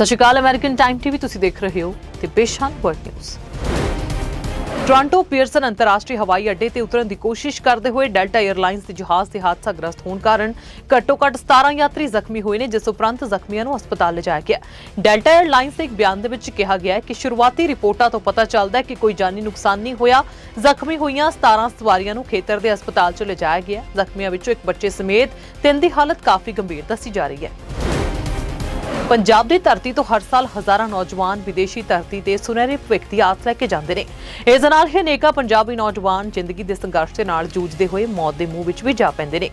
ਸਤਿ ਸ਼੍ਰੀ ਅਕਾਲ ਅਮਰੀਕਨ ਟਾਈਮ ਟੀਵੀ ਤੁਸੀਂ ਦੇਖ ਰਹੇ ਹੋ ਤੇ ਪੇਸ਼ਾਨ ਵਰਡ ਨਿਊਜ਼ ਟੋਰਾਂਟੋ ਪੀਅਰਸਨ ਅੰਤਰਰਾਸ਼ਟਰੀ ਹਵਾਈ ਅੱਡੇ ਤੇ ਉਤਰਨ ਦੀ ਕੋਸ਼ਿਸ਼ ਕਰਦੇ ਹੋਏ ਡੈਲਟਾ 에ਅਰਲਾਈਨਸ ਦੇ ਜਹਾਜ਼ ਤੇ ਹਾਦਸਾਗ੍ਰਸਤ ਹੋਣ ਕਾਰਨ ਘੱਟੋ-ਘੱਟ 17 ਯਾਤਰੀ ਜ਼ਖਮੀ ਹੋਏ ਨੇ, ਜਿਸ ਉਪਰੰਤ ਜ਼ਖਮੀਆਂ ਨੂੰ ਹਸਪਤਾਲ ਲਿਜਾਇਆ ਗਿਆ। ਡੈਲਟਾ 에ਅਰਲਾਈਨਸ ਦੇ ਇੱਕ ਬਿਆਨ ਦੇ ਵਿੱਚ ਕਿਹਾ ਗਿਆ ਹੈ ਕਿ ਸ਼ੁਰੂਆਤੀ ਰਿਪੋਰਟਾਂ ਤੋਂ ਪਤਾ ਚੱਲਦਾ ਹੈ ਕਿ ਕੋਈ ਜਾਨੀ ਨੁਕਸਾਨ ਨਹੀਂ ਹੋਇਆ। ਜ਼ਖਮੀ ਹੋਈਆਂ 17 ਸਵਾਰੀਆਂ ਨੂੰ ਖੇਤਰ ਦੇ ਹਸਪਤਾਲ 'ਚ ਲਿਜਾਇਆ ਗਿਆ। ਜ਼ਖਮੀਆਂ ਵਿੱਚੋਂ ਇੱਕ ਬੱਚੇ ਸਮੇਤ ਤਿੰਨ ਦੀ ਹਾਲਤ ਕਾਫੀ ਗੰਭੀਰ ਦੱਸੀ ਜਾ ਰਹੀ ਹੈ। ਪੰਜਾਬ ਦੀ ਧਰਤੀ ਤੋਂ ਹਰ ਸਾਲ ਹਜ਼ਾਰਾਂ ਨੌਜਵਾਨ ਵਿਦੇਸ਼ੀ ਧਰਤੀ ਤੇ ਸੁਨਹਿਰੇ ਭਵਿੱਖ ਦੀ ਆਸ ਲੈ ਕੇ ਜਾਂਦੇ ਨੇ। ਇਸ ਨਾਲ ਹੀ ਅਨੇਕਾਂ ਪੰਜਾਬੀ ਨੌਜਵਾਨ ਜ਼ਿੰਦਗੀ ਦੇ ਸੰਘਰਸ਼ ਦੇ ਨਾਲ ਜੂਝਦੇ ਹੋਏ ਮੌਤ ਦੇ ਮੂੰਹ ਵਿੱਚ ਵੀ ਜਾ ਪੈਂਦੇ ਨੇ।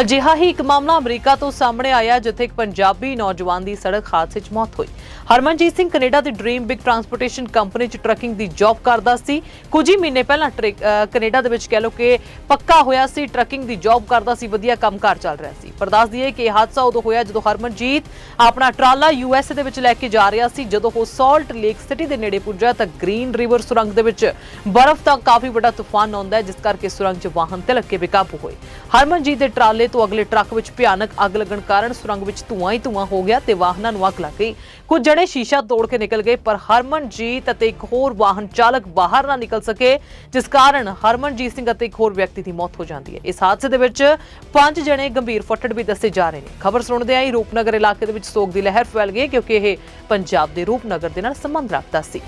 ਅਜਿਹਾ ਹੀ ਇੱਕ ਮਾਮਲਾ ਅਮਰੀਕਾ ਤੋਂ ਸਾਹਮਣੇ ਆਇਆ, ਜਿੱਥੇ ਇੱਕ ਪੰਜਾਬੀ ਨੌਜਵਾਨ ਦੀ ਸੜਕ ਹਾਦਸੇ 'ਚ ਮੌਤ ਹੋਈ। ਹਰਮਨਜੀਤ ਸਿੰਘ ਕੈਨੇਡਾ ਦੀ ਡ੍ਰੀਮ ਬਿਗ ਟਰਾਂਸਪੋਰਟੇਸ਼ਨ ਕੰਪਨੀ 'ਚ ਟਰੱਕਿੰਗ ਦੀ ਜੌਬ ਕਰਦਾ ਸੀ। ਕੁਝ ਹੀ ਮਹੀਨੇ ਪਹਿਲਾਂ ਟਰੱਕ- ਕੈਨੇਡਾ ਦੇ ਵਿੱਚ ਕਹਿ ਲਓ ਕਿ ਪੱਕਾ ਹੋਇਆ ਸੀ ਟਰੱਕਿੰਗ ਦੀ ਜੌਬ ਕਰਦਾ ਸੀ, ਵਧੀਆ ਕੰਮਕਾਰ ਚੱਲ ਰਿਹਾ ਸੀ। ਪਰ ਦੱਸ ਦਈਏ ਕਿ ਇਹ ਹਾਦਸਾ ਉਦੋਂ ਹੋਇਆ ਜਦੋਂ ਹਰਮਨਜੀਤ ਆਪਣਾ ਟਰਾਲ ਯੂਐਸ ਦੇ ਵਿੱਚ ਲੈ ਕੇ ਜਾ ਰਿਹਾ ਸੀ, ਜਦੋਂ ਉਹ ਸਾਲਟ ਲੇਕ ਸਿਟੀ ਦੇ ਨੇੜੇ ਪੁੱਜਾ ਤਾਂ ਗ੍ਰੀਨ ਰਿਵਰ ਸੁਰੰਗ ਦੇ ਵਿੱਚ ਬਰਫ਼ ਦਾ ਕਾਫੀ ਵੱਡਾ ਤੂਫਾਨ ਆਉਂਦਾ ਹੈ, ਜਿਸ ਕਰਕੇ ਸੁਰੰਗ 'ਚ ਵਾਹਨ ਤਿਲਕ ਕੇ ਬੇਕਾਬੂ ਹੋਏ। ਹਰਮਨਜੀਤ ਦੇ ਟਰਾਲੇ ਤੋਂ ਅਗਲੇ ਟਰੱਕ ਵਿੱਚ ਭਿਆਨਕ ਅੱਗ ਲੱਗਣ ਕਾਰਨ ਸੁਰੰਗ ਵਿੱਚ ਧੂਆਂ ਹੀ ਧੂਆਂ ਹੋ ਗਿਆ ਤੇ ਵਾਹਨਾਂ ਨੂੰ ਅੱਗ ਲੱਗ ਗਈ। ਕੁਝ ਜਣੇ ਸ਼ੀਸ਼ਾ ਤੋੜ ਕੇ ਨਿਕਲ ਗਏ, ਪਰ ਹਰਮਨਜੀਤ ਅਤੇ ਇੱਕ ਹੋਰ ਵਾਹਨ ਚਾਲਕ ਬਾਹਰ ਨਾ ਨਿਕਲ ਸਕੇ, ਜਿਸ ਕਾਰਨ ਹਰਮਨਜੀਤ ਸਿੰਘ ਅਤੇ ਇੱਕ ਹੋਰ ਵਿਅਕਤੀ ਦੀ ਮੌਤ ਹੋ ਜਾਂਦੀ ਹੈ। ਇਸ ਹਾਦਸੇ ਦੇ ਵਿੱਚ ਪੰਜ ਜਣੇ ਗੰਭੀਰ ਫੱਟੜ ਵੀ ਦੱਸੇ ਜਾ ਰਹੇ ਨੇ। ਖਬਰ ਸੁਣਦੇ ਹੀ ਰੂਪਨਗਰ ਇਲਾਕੇ ਦੇ ਵਿੱਚ ਸੋਗ ਦੀ ਲਹਿਰ। ਫੈਲ ਗਏ ਕਿਉਂਕਿ ਇਹ ਪੰਜਾਬ ਦੇ ਰੂਪਨਗਰ ਦੇ ਨਾਲ ਸੰਬੰਧ ਰੱਖਦਾ ਸੀ।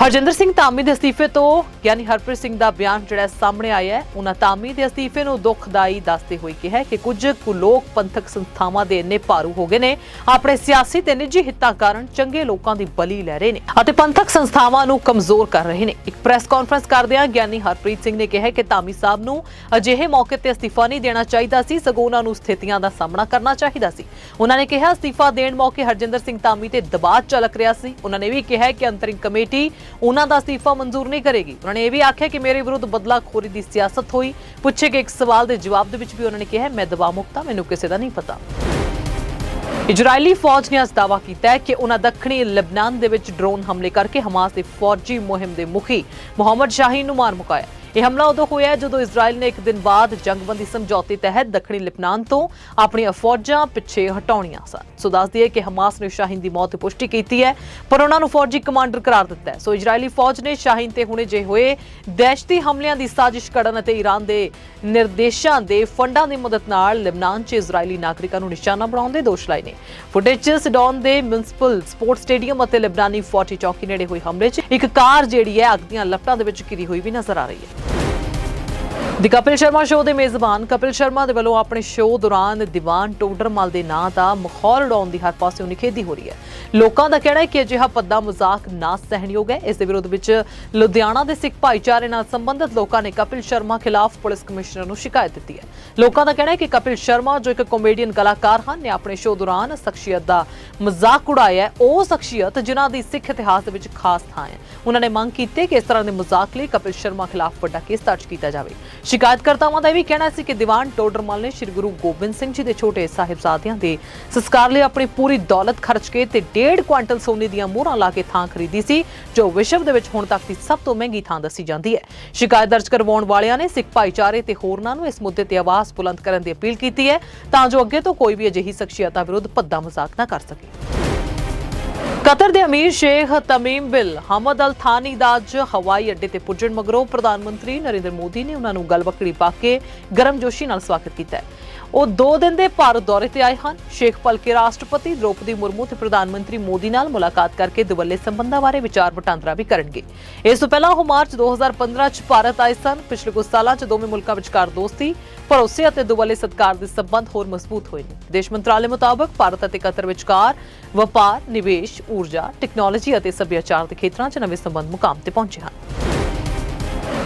ਹਰਜਿੰਦਰ ਸਿੰਘ ਧਾਮੀ ਦੇ ਅਸਤੀਫੇ ਤੋਂ ਗਿਆਨੀ ਹਰਪ੍ਰੀਤ ਸਿੰਘ ਦਾ ਬਿਆਨ ਜਿਹੜਾ ਸਾਹਮਣੇ ਆਇਆ ਹੈ, ਉਹਨਾਂ ਧਾਮੀ ਦੇ ਅਸਤੀਫੇ ਨੂੰ ਦੁਖਦਾਈ ਦੱਸਦੇ ਹੋਏ ਕਿਹਾ ਕਿ ਕੁਝ ਕੁ ਲੋਕ ਪੰਥਕ ਸੰਸਥਾਵਾਂ ਦੇ ਇੰਨੇ ਭਾਰੂ ਹੋ ਗਏ ਨੇ, ਆਪਣੇ ਸਿਆਸੀ ਤੇ ਨਿੱਜੀ ਹਿੱਤਾਂ ਕਾਰਨ ਚੰਗੇ ਲੋਕਾਂ ਦੀ ਬਲੀ ਲੈ ਰਹੇ ਨੇ ਅਤੇ ਪੰਥਕ ਸੰਸਥਾਵਾਂ ਨੂੰ ਕਮਜ਼ੋਰ ਕਰ ਰਹੇ ਨੇ। ਇੱਕ ਪ੍ਰੈਸ ਕਾਨਫਰੰਸ ਕਰਦਿਆਂ ਗਿਆਨੀ ਹਰਪ੍ਰੀਤ ਸਿੰਘ ਨੇ ਕਿਹਾ ਕਿ ਧਾਮੀ ਸਾਹਿਬ ਨੂੰ ਅਜਿਹੇ ਮੌਕੇ ਤੇ ਅਸਤੀਫਾ ਨਹੀਂ ਦੇਣਾ ਚਾਹੀਦਾ ਸੀ, ਸਗੋਂ ਉਹਨਾਂ ਨੂੰ ਸਥਿਤੀਆਂ ਦਾ ਸਾਹਮਣਾ ਕਰਨਾ ਚਾਹੀਦਾ ਸੀ। ਉਹਨਾਂ ਨੇ ਕਿਹਾ, ਅਸਤੀਫਾ ਦੇਣ ਮੌਕੇ ਹਰਜਿੰਦਰ ਸਿੰਘ ਧਾਮੀ ਤੇ ਦਬਾਅ ਚੱਲਕ ਰਿਹਾ ਸੀ। ਉਹਨਾਂ ਨੇ ਵੀ ਕਿਹਾ ਕਿ ਅੰਤਰਿਮ ਕਮੇਟੀ ਉਹਨਾਂ ਦਾ ਅਸਤੀਫਾ ਮਨਜ਼ੂਰ ਨਹੀਂ ਕਰੇਗੀ। ਉਹਨਾਂ ਨੇ ਇਹ ਵੀ ਆਖਿਆ ਕਿ ਮੇਰੇ ਵਿਰੁੱਧ ਬਦਲਾਖੋਰੀ ਦੀ ਸਿਆਸਤ ਹੋਈ। ਪੁੱਛੇ ਗਏ ਇੱਕ ਸਵਾਲ ਦੇ ਜਵਾਬ ਦੇ ਵਿੱਚ ਵੀ ਉਹਨਾਂ ਨੇ ਕਿਹਾ, ਮੈਂ ਦਬਾਅ ਮੁਕਤਾ ਮੈਨੂੰ ਕਿਸੇ ਦਾ ਨਹੀਂ ਪਤਾ। ਇਜ਼ਰਾਈਲੀ ਫੌਜ ਨੇ ਅੱਜ ਦਾਅਵਾ ਕੀਤਾ ਹੈ ਕਿ ਉਹਨਾਂ ਦੱਖਣੀ ਲਬਨਾਨ ਦੇ ਵਿੱਚ ਡਰੋਨ ਹਮਲੇ ਕਰਕੇ ਹਮਾਸ ਦੇ ਫੌਜੀ ਮੁਹਿੰਮ ਦੇ ਮੁਖੀ ਮੁਹੰਮਦ ਸ਼ਾਹੀਨ ਨੂੰ ਮਾਰ ਮੁਕਾਇਆ। ਇਹ ਹਮਲਾ ਉਦੋਂ ਹੋਇਆ ਜਦੋਂ ਇਜ਼ਰਾਈਲ ਨੇ ਇੱਕ ਦਿਨ ਬਾਅਦ ਜੰਗਬੰਦੀ ਸਮਝੌਤੇ ਤਹਿਤ ਦੱਖਣੀ ਲਿਬਨਾਨ ਤੋਂ ਆਪਣੀਆਂ ਫੌਜਾਂ ਪਿੱਛੇ ਹਟਾਉਣੀਆਂ ਸਨ। ਸੋ ਦੱਸ ਦਈਏ ਕਿ ਹਮਾਸ ਨੇ ਸ਼ਾਹੀਨ ਦੀ ਮੌਤ ਦੀ ਪੁਸ਼ਟੀ ਕੀਤੀ ਹੈ, ਪਰ ਉਹਨਾਂ ਨੂੰ ਫੌਜੀ ਕਮਾਂਡਰ ਕਰਾਰ ਦਿੱਤਾ ਹੈ। ਸੋ ਇਜ਼ਰਾਈਲੀ ਫੌਜ ਨੇ ਸ਼ਾਹੀਨ ਤੇ ਹੁਣੇ ਜੇ ਹੋਏ ਦਹਿਸ਼ਤੀ ਹਮਲਿਆਂ ਦੀ ਸਾਜ਼ਿਸ਼ ਕਰਨ ਅਤੇ ਈਰਾਨ ਦੇ ਨਿਰਦੇਸ਼ਾਂ ਦੇ ਫੰਡਾਂ ਦੀ ਮਦਦ ਨਾਲ ਲਿਬਨਾਨ 'ਚ ਇਜ਼ਰਾਈਲੀ ਨਾਗਰਿਕਾਂ ਨੂੰ ਨਿਸ਼ਾਨਾ ਬਣਾਉਣ ਦੇ ਦੋਸ਼ ਲਾਏ ਨੇ। ਫੁਟੇਜ 'ਚ ਸਡੌਨ ਦੇ ਮਿਊਨਿਸਪਲ ਸਪੋਰਟਸ ਸਟੇਡੀਅਮ ਅਤੇ ਲਿਬਨਾਨੀ ਫੌਜੀ ਚੌਕੀ ਨੇੜੇ ਹੋਏ ਹਮਲੇ 'ਚ ਇੱਕ ਕਾਰ ਜਿਹੜੀ ਹੈ ਅੱਗ ਦੀਆਂ ਲਪਟਾਂ ਦੇ ਵਿੱਚ ਘਿਰੀ ਹੋਈ ਵੀ ਨਜ਼ਰ ਆ ਰਹੀ ਹੈ। ਦੀ ਕਪਿਲ ਸ਼ਰਮਾ ਸ਼ੋਅ ਦੇ ਮੇਜ਼ਬਾਨ ਕਪਿਲ ਸ਼ਰਮਾ ਦੇ ਵੱਲੋਂ ਆਪਣੇ ਸ਼ੋਅ ਦੌਰਾਨ ਦੀਵਾਨ ਟੋਡਰਮਲ ਦੇ ਨਾਂ ਦਾ ਮਖੌਲ ਉਡਾਉਣ ਦੀ ਹਰ ਪਾਸਿਓਂ ਨਿਖੇਧੀ ਹੋ ਰਹੀ ਹੈ। ਲੋਕਾਂ ਦਾ ਕਹਿਣਾ ਹੈ ਕਿ ਅਜਿਹਾ ਪੱਦਾ ਮਜ਼ਾਕ ਨਾ ਸਹਿਣਯੋਗ ਹੈ। ਇਸ ਦੇ ਵਿਰੋਧ ਵਿੱਚ ਲੁਧਿਆਣਾ ਦੇ ਸਿੱਖ ਭਾਈਚਾਰੇ ਨਾਲ ਸੰਬੰਧਿਤ ਲੋਕਾਂ ਨੇ ਕਪਿਲ ਸ਼ਰਮਾ ਖਿਲਾਫ ਪੁਲਿਸ ਕਮਿਸ਼ਨਰ ਨੂੰ ਸ਼ਿਕਾਇਤ ਦਿੱਤੀ ਹੈ। ਲੋਕਾਂ ਦਾ ਕਹਿਣਾ ਹੈ ਕਿ ਕਪਿਲ ਸ਼ਰਮਾ, ਜੋ ਇੱਕ ਕਾਮੇਡੀਅਨ ਕਲਾਕਾਰ ਹਨ, ਨੇ ਆਪਣੇ ਸ਼ੋਅ ਦੌਰਾਨ ਸ਼ਖਸੀਅਤ ਦਾ ਮਜ਼ਾਕ ਉਡਾਇਆ ਉਹ ਸ਼ਖਸੀਅਤ ਜਿਨ੍ਹਾਂ ਦੀ ਸਿੱਖ ਇਤਿਹਾਸ ਦੇ ਵਿੱਚ ਖਾਸ ਥਾਂ ਹੈ। ਉਹਨਾਂ ਨੇ ਮੰਗ ਕੀਤੀ ਕਿ ਇਸ ਤਰ੍ਹਾਂ ਦੇ ਮਜ਼ਾਕ ਲਈ ਕਪਿਲ ਸ਼ਰਮਾ ਖਿਲਾਫ ਵੱਡਾ ਕੇਸ ਦਰਜ ਕੀਤਾ ਜਾਵੇ। ਸ਼ਿਕਾਇਤਕਰਤਾਵਾਂ ਦਾ ਇਹ ਵੀ ਕਹਿਣਾ ਸੀ ਕਿ ਦੀਵਾਨ ਟੋਡਰਮਲ ਨੇ ਸ੍ਰੀ ਗੁਰੂ ਗੋਬਿੰਦ ਸਿੰਘ ਜੀ ਦੇ ਛੋਟੇ ਸਾਹਿਬਜ਼ਾਦਿਆਂ ਦੇ ਸੰਸਕਾਰ ਲਈ ਆਪਣੀ ਪੂਰੀ ਦੌਲਤ ਖਰਚ ਕੇ ਤੇ 1.5 ਕੁਆਂਟਲ ਸੋਨੇ ਦੀਆਂ ਮੋਹਰਾਂ ਲਾ ਕੇ ਥਾਂ ਖਰੀਦੀ ਸੀ, ਜੋ ਵਿਸ਼ਵ ਦੇ ਵਿੱਚ ਹੁਣ ਤੱਕ ਦੀ ਸਭ ਤੋਂ ਮਹਿੰਗੀ ਥਾਂ ਦੱਸੀ ਜਾਂਦੀ ਹੈ। ਸ਼ਿਕਾਇਤ ਦਰਜ ਕਰਵਾਉਣ ਵਾਲਿਆਂ ਨੇ ਸਿੱਖ ਭਾਈਚਾਰੇ ਤੇ ਹੋਰਨਾਂ ਨੂੰ ਇਸ ਮੁੱਦੇ ਤੇ ਆਵਾਜ਼ ਬੁਲੰਦ ਕਰਨ ਦੀ ਅਪੀਲ ਕੀਤੀ ਹੈ, ਤਾਂ ਜੋ ਅੱਗੇ ਤੋਂ ਕੋਈ ਵੀ ਅਜਿਹੀ ਸ਼ਖਸੀਅਤਾਂ ਵਿਰੁੱਧ ਭੱਦਾ ਮਜ਼ਾਕ ਨਾ ਕਰ ਸਕੇ। ਕਤਰ ਦੇ ਅਮੀਰ ਸ਼ੇਖ ਤਮੀਮ ਬਿਲ ਹਮਦ ਅਲ ਥਾਨੀ ਦਾ ਅੱਜ ਹਵਾਈ ਅੱਡੇ ਤੇ ਪੁੱਜਣ ਮਗਰੋਂ ਪ੍ਰਧਾਨ ਮੰਤਰੀ ਨਰਿੰਦਰ ਮੋਦੀ ਨੇ ਉਹਨਾਂ ਨੂੰ ਗਲਬਕੜੀ ਪਾ ਕੇ ਗਰਮਜੋਸ਼ੀ ਨਾਲ ਸਵਾਗਤ ਕੀਤਾ ਹੈ। ਉਹ 2 ਦਿਨ ਦੇ ਭਾਰਤ ਦੌਰੇ ਤੇ ਆਏ ਹਨ। ਸ਼ੇਖ ਭਲਕੇ ਰਾਸ਼ਟਰਪਤੀ ਦ੍ਰੋਪਦੀ ਮੁਰਮੂ ਤੇ ਪ੍ਰਧਾਨ ਮੰਤਰੀ ਮੋਦੀ ਨਾਲ ਮੁਲਾਕਾਤ ਕਰਕੇ ਦੁਵੱਲੇ ਸੰਬੰਧਾਂ ਬਾਰੇ ਵਿਚਾਰ ਵਟਾਂਦਰਾ ਵੀ ਕਰਨਗੇ। ਇਸ ਤੋਂ ਪਹਿਲਾਂ ਉਹ ਮਾਰਚ 2015 ਚ ਭਾਰਤ ਆਏ ਸਨ। ਪਿਛਲੇ ਕੁਝ ਸਾਲਾਂ ਚ ਦੋਵੇਂ ਮੁਲਕਾਂ ਵਿਚਕਾਰ ਦੋਸਤੀ, ਭਰੋਸੇ ਅਤੇ ਦੁਵੱਲੇ ਸਤਕਾਰ ਦੇ ਸੰਬੰਧ ਹੋਰ ਮਜ਼ਬੂਤ ਹੋਏ ਨੇ। ਵਿਦੇਸ਼ ਮੰਤਰਾਲੇ ਮੁਤਾਬਕ ਭਾਰਤ ਅਤੇ ਕਤਰ ਵਿਚਕਾਰ ਵਪਾਰ, ਨਿਵੇਸ਼, ਊਰਜਾ, ਟੈਕਨੋਲੋਜੀ ਅਤੇ ਸੱਭਿਆਚਾਰ ਦੇ ਖੇਤਰਾਂ 'ਚ ਨਵੇਂ ਸੰਬੰਧ ਮੁਕਾਮ ਤੇ ਪਹੁੰਚੇ ਹਨ।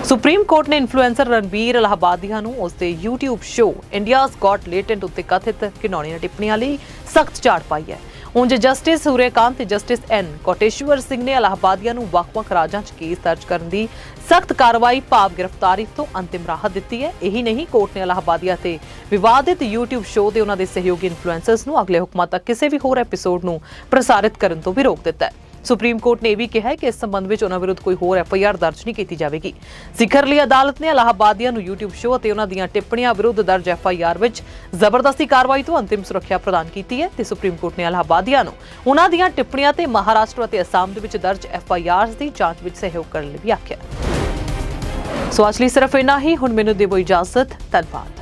ਸੁਪਰੀਮ ਕੋਰਟ ਨੇ ਇਨਫਲੂਐਂਸਰ ਰਣਬੀਰ ਅਲਾਹਾਬਾਦੀਆ ਨੂੰ ਉਸ ਦੇ YouTube show India's got latent ਉੱਤੇ ਕਥਿਤ ਘਿਨੌਣੀਆਂ ਟਿੱਪਣੀਆਂ ਲਈ ਸਖਤ ਝਾੜ ਪਾਈ ਹੈ। ਉਂਝ ਜਸਟਿਸ ਸੂਰਯਕਾਂਤ ਤੇ ਜਸਟਿਸ ਐਨ ਕੋਟੇਸ਼ਵਰ ਸਿੰਘ ਨੇ ਅਲਾਹਾਬਾਦੀਆ ਨੂੰ ਵੱਖ-ਵੱਖ ਰਾਜਾਂ 'ਚ ਕੇਸ ਦਰਜ ਕਰਨ ਦੀ ਸਖਤ ਕਾਰਵਾਈ, ਭਾਵ ਗ੍ਰਿਫਤਾਰੀ ਤੋਂ ਅੰਤਿਮ ਰਾਹਤ ਦਿੱਤੀ ਹੈ। ਇਹੀ ਨਹੀਂ, ਕੋਰਟ ਨੇ ਅਲਾਹਾਬਾਦੀਆ ਤੇ ਵਿਵਾਦਿਤ YouTube ਸ਼ੋਅ ਦੇ ਉਹਨਾਂ ਦੇ ਸਹਿਯੋਗੀ ਇਨਫਲੂਐਂਸਰਸ ਨੂੰ ਅਗਲੇ ਹੁਕਮਾਂ ਤੱਕ ਕਿਸੇ ਵੀ ਹੋਰ ਐਪੀਸੋਡ ਨੂੰ ਪ੍ਰਸਾਰਿਤ ਕਰਨ ਤੋਂ ਵੀ ਰੋਕ ਦਿੱਤਾ ਹੈ। ਸੁਪਰੀਮ ਕੋਰਟ ਨੇ ਇਹ ਵੀ ਕਿਹਾ ਕਿ ਇਸ ਸੰਬੰਧ ਵਿੱਚ ਉਹਨਾਂ ਵਿਰੁੱਧ ਕੋਈ ਹੋਰ ਐਫ ਆਈ ਆਰ ਦਰਜ ਨਹੀਂ ਕੀਤੀ ਜਾਵੇਗੀ। ਸਿਖਰ ਲਈ ਅਦਾਲਤ ਨੇ ਅਲਾਹਾਬਾਦੀਆਂ ਨੂੰ YouTube ਸ਼ੋਅ ਅਤੇ ਉਹਨਾਂ ਦੀਆਂ ਟਿੱਪਣੀਆਂ ਵਿਰੁੱਧ ਦਰਜ ਐਫ ਆਈ ਆਰ ਵਿੱਚ ਜ਼ਬਰਦਸਤੀ ਕਾਰਵਾਈ ਤੋਂ ਅੰਤਿਮ ਸੁਰੱਖਿਆ ਪ੍ਰਦਾਨ ਕੀਤੀ ਹੈ ਤੇ ਸੁਪਰੀਮ ਕੋਰਟ ਨੇ ਇਲਾਹਾਬਾਦੀਆਂ ਨੂੰ ਉਹਨਾਂ ਦੀਆਂ ਟਿੱਪਣੀਆਂ ਤੇ ਮਹਾਰਾਸ਼ਟਰ ਅਤੇ ਅਸਾਮ ਦੇ ਵਿੱਚ ਦਰਜ ਐਫ ਆਈ ਐਫਆਈਆਰਸ ਦੀ ਜਾਂਚ ਵਿੱਚ ਸਹਿਯੋਗ ਕਰਨ ਲਈ ਵੀ ਆਖਿਆ ਸੋ ਅੱਜ ਲਈ ਸਿਰਫ ਇੰਨਾ ਹੀ। ਹੁਣ ਮੈਨੂੰ ਦੇਵੋ ਇਜਾਜ਼ਤ। ਧੰਨਵਾਦ।